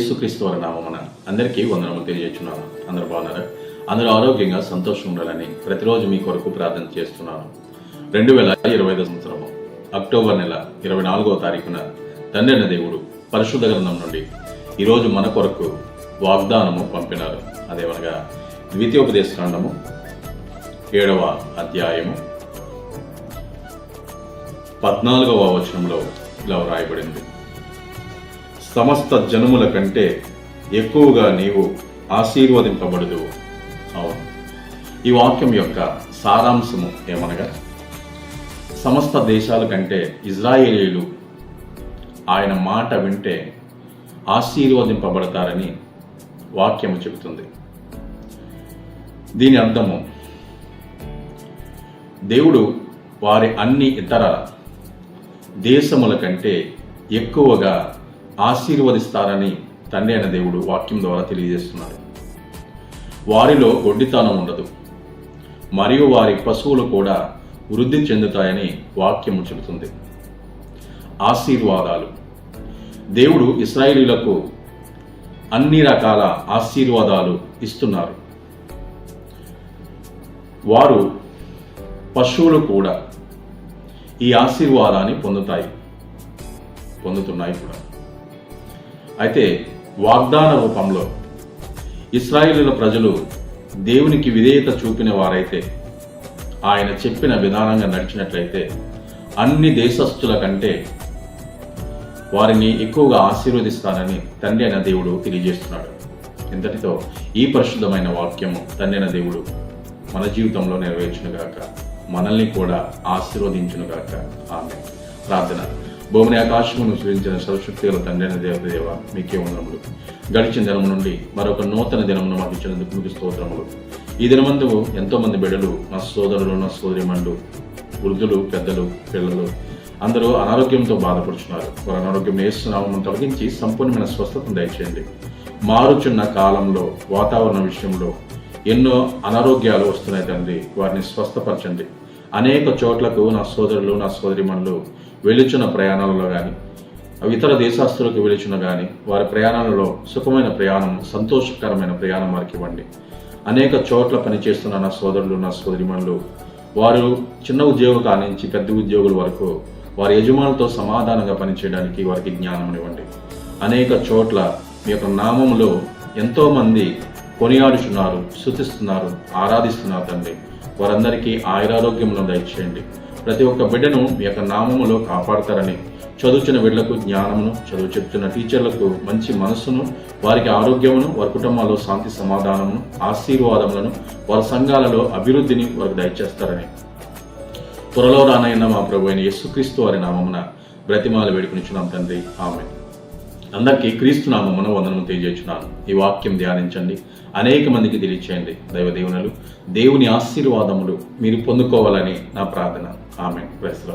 యేసుక్రీస్తు వారి నామమున అందరికీ వందనములు తెలియజేస్తున్నాను. అందరూ బాగున్నారా? అందరూ ఆరోగ్యంగా సంతోషం ఉండాలని ప్రతిరోజు మీ కొరకు ప్రార్థన చేస్తున్నాను. రెండు వేల ఇరవై ఐదు సంవత్సరము అక్టోబర్ నెల ఇరవై నాలుగవ తారీఖున తండ్రిన దేవుడు పరిశుద్ధ గ్రంథం నుండి ఈరోజు మన కొరకు వాగ్దానము పంపినారు. అదేమనగా ద్వితీయోపదేశ కాండము ఏడవ అధ్యాయము పద్నాలుగవ వచనంలో ఇలా వ్రాయబడింది. సమస్త జనముల కంటే ఎక్కువగా నీవు ఆశీర్వదింపబడదు అవును. ఈ వాక్యం యొక్క సారాంశము ఏమనగా సమస్త దేశాల కంటే ఇజ్రాయేలీలు ఆయన మాట వింటే ఆశీర్వదింపబడతారని వాక్యము చెబుతుంది. దీని అర్థము దేవుడు వారి అన్ని ఇతర దేశముల కంటే ఎక్కువగా ఆశీర్వదిస్తారని తండ్రి అయిన దేవుడు వాక్యం ద్వారా తెలియజేస్తున్నాడు. వారిలో ఒడ్డితనం ఉండదు. మరియు వారి పశువులు కూడా వృద్ధి చెందుతాయని వాక్యము చెబుతుంది. ఆశీర్వాదాలు. దేవుడు ఇస్రాయేలీలకు అన్ని రకాల ఆశీర్వాదాలు ఇస్తున్నారు. వారు పశువులు కూడా ఈ ఆశీర్వాదాన్ని పొందుతాయి పొందుతున్నాయి కూడా. అయితే వాగ్దాన రూపంలో ఇస్రాయేలుల ప్రజలు దేవునికి విధేయత చూపిన వారైతే ఆయన చెప్పిన విధానంగా నడిచినట్లయితే అన్ని దేశస్థుల కంటే వారిని ఎక్కువగా ఆశీర్వదిస్తానని తండ్రి అయిన దేవుడు తెలియజేస్తున్నాడు. ఇంతటితో ఈ పరిశుద్ధమైన వాక్యము తండ్రి అయిన దేవుడు మన జీవితంలో నెరవేర్చునుగాక మనల్ని కూడా ఆశీర్వదించునుగాక ఆమె ప్రార్థన. భూమిని ఆకాశమును సృజించిన సర్వశక్తిగల తండ్రి దేవదేవ మీకే వందనములు. గడిచిన దినము నుండి మరొక నూతన దినమును మాకు ఇచ్చినందుకు మీకు స్తోత్రములు. ఈ దినమందు ఎంతో మంది బిడ్డలు నా సోదరులు నా సోదరిమండు వృద్ధులు పెద్దలు పిల్లలు అందరూ అనారోగ్యంతో బాధపడుతున్నారు వారి అనారోగ్యం వేస్తున్నామని తొలగించి సంపూర్ణమైన స్వస్థతను దయచేయండి. మారుచున్న కాలంలో వాతావరణ విషయంలో ఎన్నో అనారోగ్యాలు వస్తున్నాయి తండ్రి. వారిని స్వస్థపరచండి. అనేక చోట్లకు నా సోదరులు నా సోదరిమణులు వెలుచున్న ప్రయాణాలలో కానీ ఇతర దేశాస్తులకు వెలుచున కానీ వారి ప్రయాణాలలో సుఖమైన ప్రయాణం సంతోషకరమైన ప్రయాణం వారికి ఇవ్వండి. అనేక చోట్ల పనిచేస్తున్న నా సోదరులు నా సోదరిమణులు వారు చిన్న ఉద్యోగం కానించి పెద్ద ఉద్యోగుల వరకు వారి యజమానులతో సమాధానంగా పనిచేయడానికి వారికి జ్ఞానం ఇవ్వండి. అనేక చోట్ల మీ యొక్క నామంలో ఎంతోమంది కొనియాడుచున్నారు శుతిస్తున్నారు ఆరాధిస్తున్నారు తండ్రి. వారందరికీ ఆయురారోగ్యములను దయచేయండి. ప్రతి ఒక్క బిడ్డను మీ యొక్క నామములో కాపాడతారని చదువుచిన బిడ్డలకు జ్ఞానమును చదువు చెప్తున్న టీచర్లకు మంచి మనస్సును వారికి ఆరోగ్యమును వారి కుటుంబాల్లో శాంతి సమాధానమును ఆశీర్వాదములను వారి సంఘాలలో అభివృద్ధిని వారికి దయచేస్తారని. త్వరలో రానైన మా ప్రభు అయిన యేసుక్రీస్తు వారి నామమున బ్రతిమాల వేడుకునిచ్చున్నాం తండ్రి. ఆమె అందరికీ క్రీస్తునామ నామమున వందనము తెలియజేస్తున్నాను. ఈ వాక్యం ధ్యానించండి. అనేక మందికి తెలియచేయండి. దైవదేవునులు దేవుని ఆశీర్వాదములు మీరు పొందుకోవాలని నా ప్రార్థన. ఆమె ప్రెస్